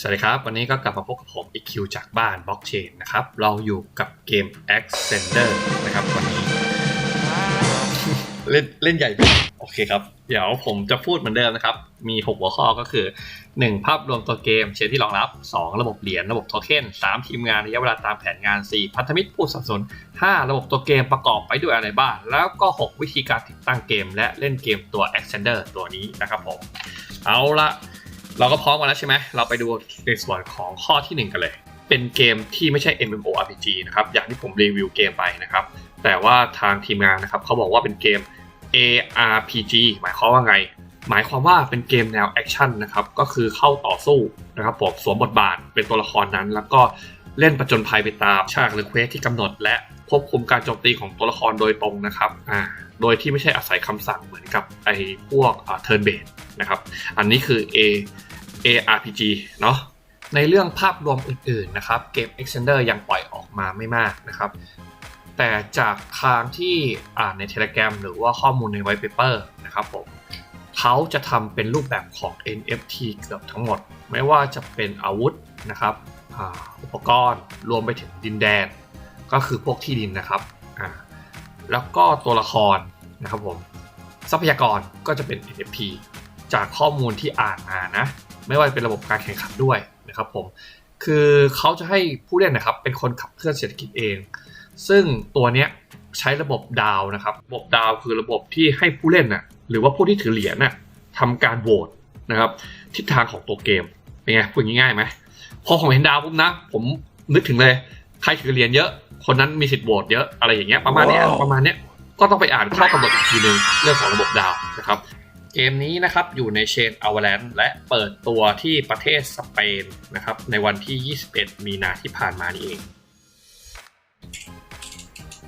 สวัสดีครับ วันนี้ก็กลับมาพบกับผมอีคิวจากบ้านบล็อกเชนนะครับ เราอยู่กับเกม Ascender นะครับวันนี้ เล่นเล่นใหญ่ไปโอเคครับ เดี๋ยวผมจะพูดเหมือนเดิมนะครับ มี 6 หัวข้อก็คือ 1 ภาพรวมตัวเกมเชนที่รองรับ 2 ระบบเหรียญระบบโทเค็น 3 ทีมงานระยะเวลาตามแผนงาน 4 พันธมิตรผู้สนับสนุน 5 ระบบตัวเกมประกอบไปด้วยอะไรบ้าง แล้วก็ 6 วิธีการติดตั้งเกม และเล่นเกมตัว Ascender ตัวนี้นะครับผม เอาละ เราก็พร้อมกันแล้วใช่ไหม เราไปดูในส่วนของข้อทีหนึ่1 กันเลย เป็นเกมที่ไม่ใช่ MMORPG นะครับ อย่างที่ผมรีวิวเกมไปนะครับ แต่ว่าทางทีมงานนะครับเขาบอกว่าเป็นเกม ARPG หมายความว่าไง หมายความว่าเป็นเกมแนวแอคชั่นนะครับ ก็คือเข้าต่อสู้นะครับผมสวมบทบาทเป็นตัวละครนั้น แล้วก็เล่นประจนภัยไปตามฉากหรือเควสที่กำหนด และควบคุมการโจมตีของตัวละครโดยตรงนะครับ อ่า โดยที่ไม่ใช่อาศัยคำสั่งเหมือนกับไอ้พวกเทิร์นเบสนะครับ อันนี้คือ A ARPG เนาะในเรื่องภาพรวมอื่นๆนะครับเกม Extender ยังปล่อยออกมาไม่มากนะครับแต่จากทางที่อ่านใน Telegram หรือว่าข้อมูลใน White Paper นะครับผมเขาจะทำเป็นรูปแบบของ NFT เกือบทั้งหมด ไม่ว่าจะเป็นอาวุธนะครับอุปกรณ์รวมไปถึงดินแดน ก็คือพวกที่ดินนะครับแล้วก็ตัวละครนะครับผมทรัพยากรก็จะเป็น NFT จากข้อมูลที่อ่านมานะ ไม่ว่าจะเป็นระบบการแข่งขันด้วยนะครับผมคือเขาจะให้ผู้เล่นนะครับเป็นคนขับเคลื่อนเศรษฐกิจเอง ซึ่งตัวเนี้ยใช้ระบบดาวนะครับ ระบบดาวคือระบบที่ให้ผู้เล่นน่ะหรือว่าผู้ที่ถือเหรียญน่ะทำการโหวตนะครับทิศทางของตัวเกมเป็นไงพูดง่ายๆไหมพอผมเห็นดาวปุ๊บนะ ผมนึกถึงเลยใครถือเหรียญเยอะ คนนั้นมีสิทธิ์โหวตเยอะอะไรอย่างเงี้ยประมาณเนี้ยประมาณเนี้ยก็ต้องไปอ่านข้อกำหนดอีกทีนึงเรื่องของระบบดาวนะครับ เกมนี้นะครับอยู่ในเชนอ v a l a n c h e และเปิดตัวที่ประเทศสเปนนะครับในวันที่ 21 มีนาที่ผ่านมานี่เอง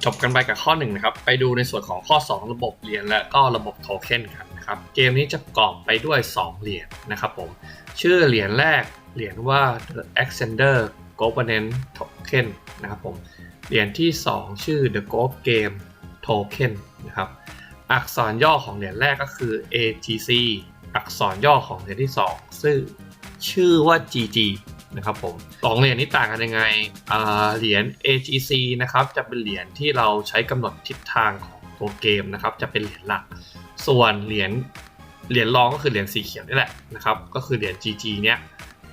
จบกันไปกับข้อ1นะครับไปดูในส่วนของข้อ 2 ระบบเหรียญและก็ระบบโทเค็นกันนะครับเกมนี้จะประกอบไปด้วย 2 เหรียญนะครับผมชื่อเหรียญแรกเหรียญว่า The Ascender Governance Token นะครับผมเหรียญที่ 2 ชื่อ The Golf Game Token นะครับ อักษรย่อของเหรียญแรกก็คือ AGC อักษรย่อของเหรียญที่ 2 ซึ่งชื่อว่า GG นะครับผมสองเหรียญนี้ต่างกันยังไงเหรียญ AGC นะครับจะเป็นเหรียญที่เราใช้กำหนดทิศทางของตัวเกมนะครับจะเป็นเหรียญหลัก ส่วนเหรียญเหรียญรองก็คือเหรียญสีเขียวนี่แหละนะครับก็คือเหรียญ GG เนี้ย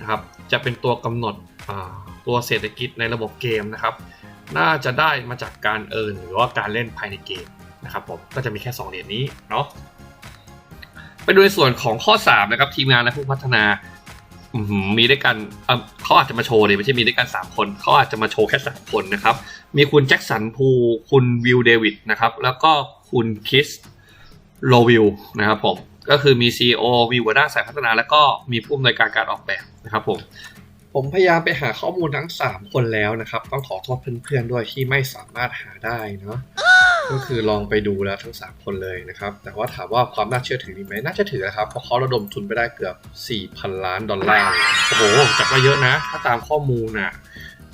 นะครับจะเป็นตัวกำหนดตัวเศรษฐกิจในระบบเกมนะครับน่าจะได้มาจากการเอิร์นหรือว่าการเล่นภายในเกม นะครับผมก็จะมีแค่ 2 เหรียญนี้เนาะไปดูในส่วนของข้อ 3 นะครับ ทีมงานและผู้พัฒนามีด้วยกันเเขาอาจจะมาโชว์เลยไม่ใช่มีด้วยกัน 3 คนเขาอาจจะมาโชว์แค่3คนนะครับ มีคุณแจ็คสันพูคุณวิลเดวิดนะครับ แล้วก็คุณคิสโลวิลนะครับผมก็คือมี CEO มีหัวหน้าสายพัฒนาแล้วก็มีผู้อำนวยการการออกแบบนะครับผมผมพยายามไปหาข้อมูลทั้ง 3 คนแล้วนะครับ ต้องขอโทษเพื่อนๆด้วยที่ไม่สามารถหาได้เนาะ ก็คือลองไปดูแล้วทั้ง 3 คนเลยนะครับ แต่ว่าถามว่าความน่าเชื่อถือดีไหมน่าเชื่อถือนะครับ เพราะเขาระดมทุนไปได้เกือบ 4,000 ล้านดอลลาร์ โอ้โหจัดว่าเยอะนะ ถ้าตามข้อมูลน่ะ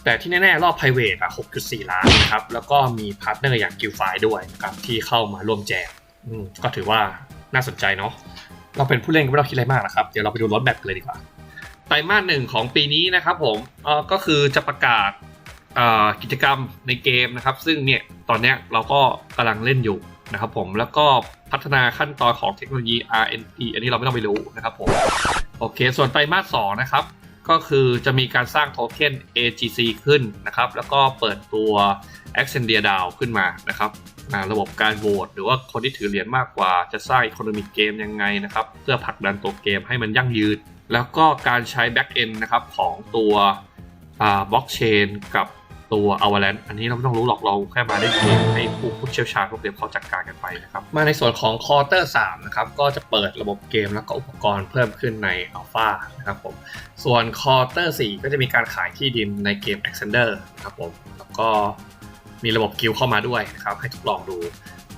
แต่ที่แน่ ๆ รอบ private อะ 6.4 ล้านนะครับ แล้วก็มีพาร์ทเนอร์อย่างกิลไฟด้วยนะครับ ที่เข้ามาร่วมแจกอืมก็ถือว่าน่าสนใจเนาะ เราเป็นผู้เล่นก็ไม่ต้องคิดอะไรมากนะครับ เดี๋ยวเราไปดูรถแมพเลยดีกว่า ไตรมาสหนึ่งของปีนี้นะครับผมเออก็คือจะประกาศ กิจกรรมในเกมนะครับ ซึ่งเนี่ยตอนนี้เราก็กำลังเล่นอยู่นะครับผมแล้วก็พัฒนาขั้นตอนของเทคโนโลยี RNP อันนี้เราไม่ต้องไปรู้นะครับผมโอเค ส่วนไตรมาสสองนะครับ ก็คือจะมีการสร้างโทเค็น AGC ขึ้นนะครับ แล้วก็เปิดตัว a c c e n d i a DAO ขึ้นมานะครับระบบการโหวตหรือว่าคนที่ถือเหรียญมากกว่าจะสร้างอีโคโนมิกเกมยังไงนะครับ เพื่อผลักดันตัวเกมให้มันยั่งยืน แล้วก็การใช้ Back End นะครับของตัวบล็อกเชนกับ ตัว Avalanche อันนี้เราไม่ต้องรู้หรอกเราแค่มาได้เกมให้ผู้ผู้เชี่ยวชาญพวกเกมเขาจัดการกันไปนะครับ มาในส่วนของ Quarter 3นะครับก็จะเปิดระบบเกมแล้วก็อุปกรณ์เพิ่มขึ้นใน Alpha นะครับผมส่วน Quarter 4ก็จะมีการขายที่ดินในเกม Extender นะครับผมแล้วก็มีระบบกิลเข้ามาด้วยนะครับให้ทดลองดู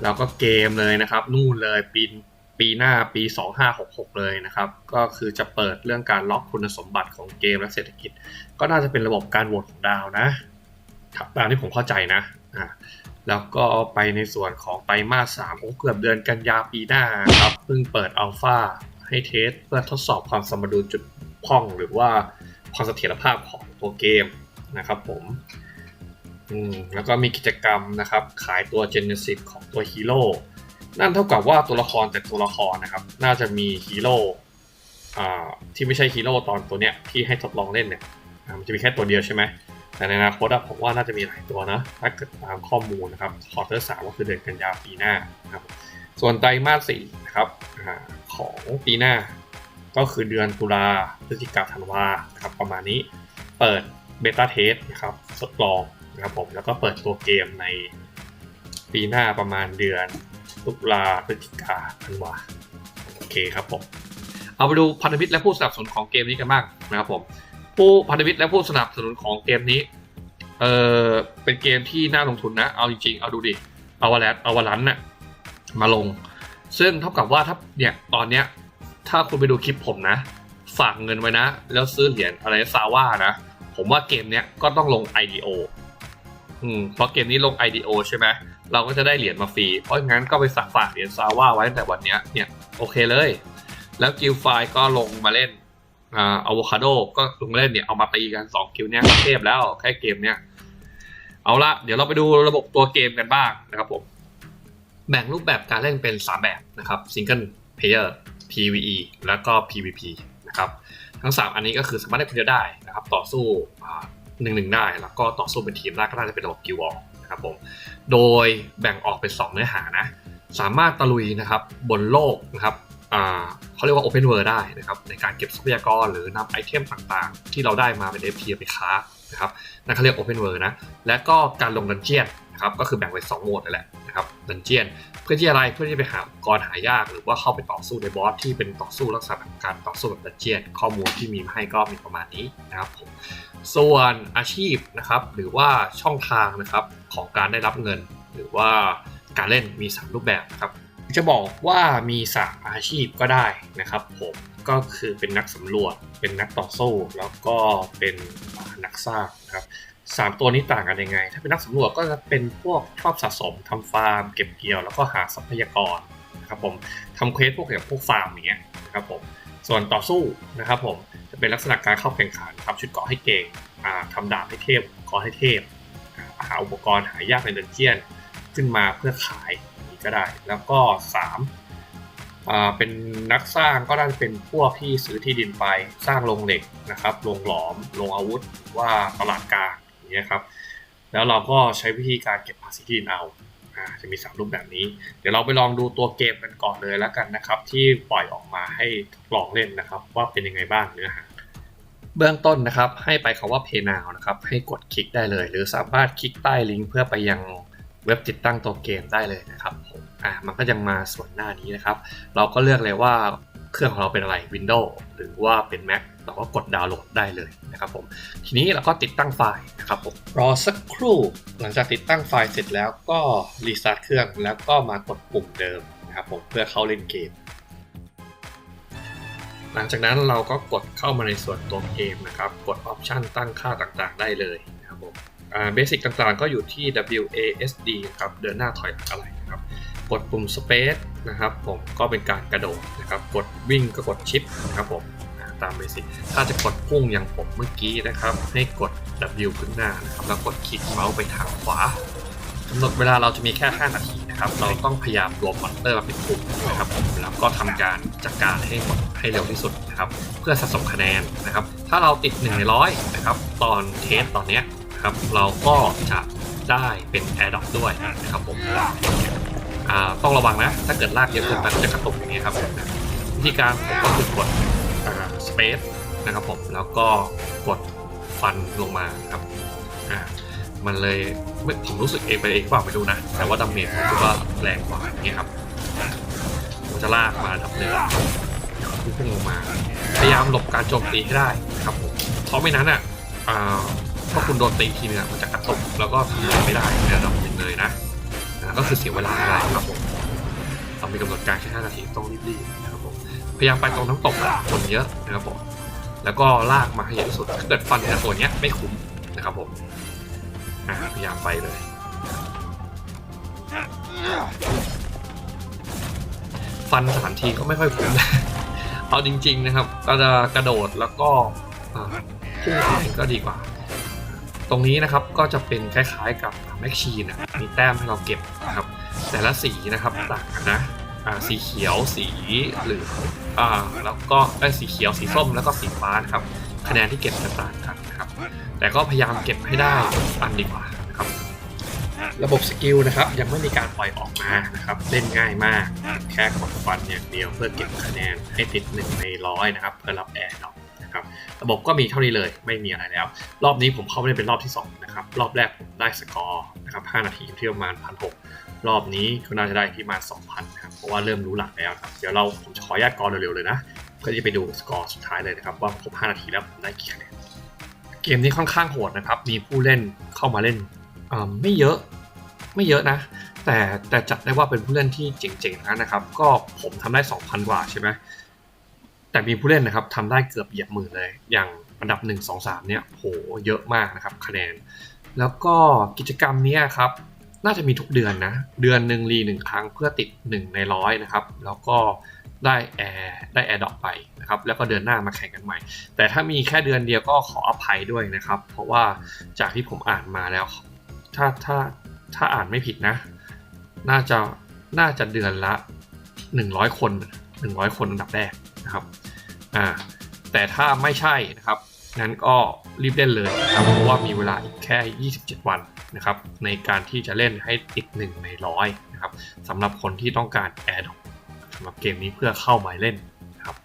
แล้วก็เกมเลยนะครับ นู่นเลยปีปีหน้าปี 2566 เลยนะครับ ก็คือจะเปิดเรื่องการล็อกคุณสมบัติของเกมและเศรษฐกิจ ก็น่าจะเป็นระบบการโหวตของดาวนะ ตามที่ผมเข้าใจนะอ่าแล้วก็ไปในส่วนของไตรมาส3โอ้เกือบเดือนกันยาปีหน้าครับเพิ่งเปิดอัลฟาให้เทสเพื่อทดสอบความสมดุลจุดพ่องหรือว่าความเสถียรภาพของตัวเกมนะครับผมอืมแล้วก็มีกิจกรรมนะครับ ขายตัว Genesis ของตัวฮีโร่นั่นเท่ากับว่าตัวละครแต่ตัวละครนะครับ น่าจะมีฮีโร่อ่าที่ไม่ใช่ฮีโร่ตอนตัวเนี้ยที่ให้ทดลองเล่นเนี่ยอ่ามันจะมีแค่ตัวเดียวใช่ไหม แต่ในอนาคตอะผมว่าน่าจะมีหลายตัวนะ ถ้าเกิดตามข้อมูลนะครับควอเตอร์สามก็คือเดือนกันยาปีหน้านะครับ ส่วนไตรมาสสี่นะครับของปีหน้า ก็คือเดือนตุลาพฤศจิกาธันวาครับประมาณนี้ เปิดเบต้าเทสนะครับทดลองนะครับผมแล้วก็เปิดตัวเกมในปีหน้าประมาณเดือนตุลาพฤศจิกาธันวาโอเคครับผมเอาไปดูพันธมิตรและผู้สนับสนุนของเกมนี้กันบ้างนะครับผม ผู้พันธมิตรและผู้สนับสนุนของเกมนี้ เออเป็นเกมที่น่าลงทุนนะ เอาจริงๆ เอาดูดิ เอาวาแลนเอาวาลันน่ะมาลง ซึ่งเท่ากับว่าถ้าเนี่ยตอนเนี้ย ถ้าคุณไปดูคลิปผมนะ ฝากเงินไว้นะ แล้วซื้อเหรียญอะไรซาว่านะ ผมว่าเกมเนี้ยก็ต้องลง IDO อืมเพราะเกมนี้ลง IDO ใช่ไหมเราก็จะได้เหรียญมาฟรี เพราะงั้นก็ไปฝากฝากเหรียญซาว่าไว้ตั้งแต่วันเนี้ยเนี่ยโอเคเลย แล้วกิลไฟก็ลงมาเล่น อ่าอะโวคาโดก็ลงเล่นเนี่ยเอามาตีกัน2คิวเนี้ยก็เทพแล้วแค่เกมเนี้ยเอาละเดี๋ยวเราไปดูระบบตัวเกมกันบ้างนะครับผมแบ่งรูปแบบการเล่นเป็น 3 แบบนะครับ Single Player PVE แล้วก็ PVP นะครับทั้ง 3 อันนี้ก็คือสามารถเล่นคนเดียวได้นะครับต่อสู้หนึ่งหนึ่งได้ แล้วก็ต่อสู้เป็นทีมได้ก็น่าจะเป็นระบบกิวอลนะครับผมโดยแบ่งออกเป็น 2 เนื้อหานะสามารถตะลุยนะครับบนโลกนะครับ เขาเรียกว่า Open World ได้นะครับในการเก็บทรัพยากรหรือนำไอเทมต่างๆ ที่เราได้มาเป็น FP ไปค้านะครับนั่นเขาเรียก Open World นะและก็การลงดันเจียนนะครับก็คือแบ่งเป็น2โหมดนั่นแหละนะครับดันเจียนเพื่อที่อะไรเพื่อที่ไปหาอุปกรณ์หายาก หรือว่าเข้าไปต่อสู้ในบอสที่เป็นต่อสู้ลักษณะของการต่อสู้แบบดันเจียน ข้อมูลที่มีมาให้ก็มีประมาณนี้นะครับผมส่วนอาชีพนะครับหรือว่าช่องทางนะครับของการได้รับเงิน หรือว่าการเล่นมี 3 รูปแบบนะครับ จะบอกว่ามีสามอาชีพก็ได้นะครับผมก็คือเป็นนักสำรวจ เป็นนักต่อสู้ แล้วก็เป็นนักสร้างนะครับสามตัวนี้ต่างกันยังไง ถ้าเป็นนักสำรวจก็จะเป็นพวกชอบสะสมทำฟาร์ม เก็บเกี่ยวแล้วก็หาทรัพยากรนะครับผมทำเควสพวกเกี่ยวกับพวกฟาร์มอย่างเงี้ยนะครับผมส่วนต่อสู้นะครับผมจะเป็นลักษณะการเข้าแข่งขันทำชุดเกราะให้เก่งอ่าทำดาบให้เทพกรณ์ให้เทพหาอุปกรณ์หายากในเดนเจียนขึ้นมาเพื่อขาย ก็ได้ แล้วก็3เป็นนักสร้างก็ได้เป็นพวกที่ซื้อที่ดินไปสร้างโรงเหล็กนะครับโรงหลอมโรงอาวุธว่าตลาดกลางอย่างเงี้ครับ แล้วเราก็ใช้วิธีการเก็บภาษีที่ดินเอาอ่าจะมี 3 รูปแบบนี้ เดี๋ยวเราไปลองดูตัวเกมกันก่อนเลยแล้วกันนะครับ ที่ปล่อยออกมาให้ทดลองเล่นนะครับ ว่าเป็นยังไงบ้างเนื้อหาเบื้องต้นนะครับให้ไปคาว่า Pay Now นะครับให้กดคลิกได้เลย หรือสามารถคลิกใต้ลิงก์เพื่อไปยัง เว็บติดตั้งตัวเกมได้เลยนะครับผมอ่ามันก็ยังมาส่วนหน้านี้นะครับ เราก็เลือกเลยว่าเครื่องของเราเป็นอะไร Windows หรือว่าเป็น Mac เราก็กดดาวน์โหลดได้เลยนะครับผม ทีนี้เราก็ติดตั้งไฟล์นะครับผม รอสักครู่ หลังจากติดตั้งไฟล์เสร็จแล้วก็รีสตาร์ทเครื่องแล้วก็มากดปุ่มเดิมนะครับผมเพื่อเข้าเล่นเกม หลังจากนั้นเราก็กดเข้ามาในส่วนตัวเกมนะครับ กดออปชันตั้งค่าต่างๆ ได้เลยนะครับผม เบสิกต่างๆ ก็อยู่ที่ WASD ครับ เดินหน้าถอยหลังอะไรนะครับ กดปุ่ม Space นะครับผมก็เป็นการกระโดดนะครับ กดวิ่งก็กดชิปนะครับผมตามเบสิกถ้าจะกดพุ่งอย่างผมเมื่อกี้นะครับ ให้กด W ขึ้นหน้านะครับ แล้วกดคลิกเมาส์ไปทางขวากำหนดเวลาเราจะมีแค่ 5 นาทีนะครับ เราต้องพยายามรวมมอนเตอร์มาเป็นกลุ่มนะครับแล้วก็ทำการจัดการให้หมดให้เร็วที่สุดนะครับ เพื่อสะสมคะแนนนะครับ ถ้าเราติด 1 ในร้อยนะครับ ตอนเทสตอนเนี้ย นะครับ เราก็จะได้เป็น Air d r o p ด้วยนะครับผมอ่าต้องระวังนะ ถ้าเกิดลากเยอะเกินไปก็จะกระตุกอย่างนี้ยครับวิธีการผมก็คือกดอ่า space นะครับผมแล้วก็กดฟันลงมาครับอ่ามันเลยไม่ผมรู้สึกเองไปเองเปล่าไม่รู้นะ แต่ว่าดาเมจผมคิดว่าแรงกว่าอย่างเงี้ยครับผมจะลากมาดับหนึ่งพุ่งลงมา พยายามหลบการโจมตีให้ได้นะครับผมเพราะไม่นั้นอะอ่า ถ้าคุณโดนตีทีนึงอะมันจะกระตุกแล้วก็ทำอะไรไม่ได้ในระดับหนึ่งเลยนะก็คือเสียเวลาอะไรครับผมเรามีกำหนดการแค่5นาทีต้องรีบๆนะครับผมพยายามไปตรงน้ำตกอะคนเยอะนะครับผมแล้วก็ลากมาให้เยอะที่สุดถ้าเกิดฟันแต่ตัวเนี้ยไม่คุ้มนะครับผมอะพยายามไปเลยฟันสถานทีก็ไม่ค่อยคุ้มนะเอาจริง ๆ นะครับ ก็จะกระโดดแล้วก็อ่าพพุ่งก็ดีกว่า ตรงนี้นะครับก็จะเป็นคล้ายๆกับแม็กชีนะมีแต้มให้เราเก็บนะครับแต่ละสีนะครับต่างกันนะสีเขียวสีเหลืองแล้วก็สีเขียวสีส้มแล้วก็สีฟ้านะครับคะแนนที่เก็บจะต่างกันนะครับ แต่ก็พยายามเก็บให้ได้อันดีกว่านะครับระบบสกิลนะครับยังไม่มีการปล่อยออกมานะครับเล่นง่ายมาก แค่กดฟันอย่างเดียวเพื่อเก็บคะแนนให้ติดหนึ่งในร้อยนะครับเพื่อรับแอร์ดอก นะครับระบบก็มีเท่านี้เลยไม่มีอะไรแล้ว รอบนี้ผมเข้าไปเล่นเป็นรอบที่สองนะครับรอบแรกผมได้สกอร์นะครับ5นาทีที่ประมาณพันหรอบนี้ก็น่าจะได้ที่มา2,000นครับเพราะว่าเริ่มรู้หลักแล้วครับเดี๋ยวเราผมจะขออนุญาตกรเร็วๆเลยนะเพื่อที่จะไปดูสกอร์สุดท้ายเลยนะครับว่าครบ5นาทีแล้วผมได้กี่คะแนนเกมนี้ค่อนข้างโหดนะครับมีผู้เล่นเข้ามาเล่นไม่เยอะไม่เยอะนะแต่แต่จัดได้ว่าเป็นผู้เล่นที่เจ๋งๆทั้งนั้นะครับ ก็ผมทำได้ 2,000 กว่าใช่ไหม แต่มีผู้เล่นนะครับทำได้เกือบเหยียบหมื่นเลย อย่างอันดับ 1 2 3 เนี่ยโหเยอะมากนะครับคะแนน แล้วก็กิจกรรมนี้ครับ น่าจะมีทุกเดือนนะ เดือนหนึ่งรีหนึ่งครั้งเพื่อติด 1 ในร้อยนะครับ แล้วก็ได้แอร์ได้แอร์ดอกไปนะครับ แล้วก็เดือนหน้ามาแข่งกันใหม่ แต่ถ้ามีแค่เดือนเดียวก็ขออภัยด้วยนะครับ เพราะว่าจากที่ผมอ่านมาแล้ว ถ้าถ้าถ้าอ่านไม่ผิดนะ น่าจะน่าจะเดือนละ 100 คน 100 คนอันดับแรก นะครับอ่าแต่ถ้าไม่ใช่นะครับงั้นก็รีบเล่นเลยนะครับเพราะว่ามีเวลาอีกแค่ 27 วันนะครับในการที่จะเล่นให้ติด 1 ในร้อยนะครับสำหรับคนที่ต้องการแอร์ดอกสำหรับเกมนี้เพื่อเข้ามาเล่นนะครับ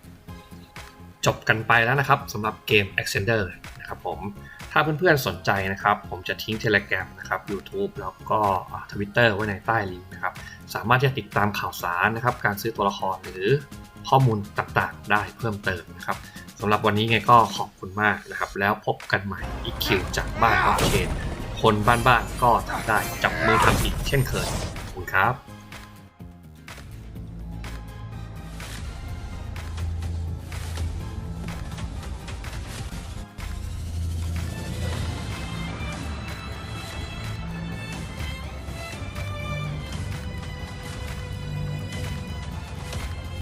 จบกันไปแล้วนะครับสำหรับเกม Extender นะครับผมถ้าเพื่อนๆสนใจนะครับ ผมจะทิ้ง Telegram นะครับ YouTube แล้วก็ทวิตเตอร์ไว้ในใต้ลิงก์นะครับ สามารถที่จะติดตามข่าวสารนะครับ การซื้อตัวละครหรือ ข้อมูลต่างๆ ได้เพิ่มเติมนะครับสำหรับวันนี้ไงก็ขอบคุณมากนะครับ แล้วพบกันใหม่อีกคิวจากบ้านออฟเชนคนบ้านๆก็ทำได้จับมือทำอีกเช่นเคยขอบคุณครับ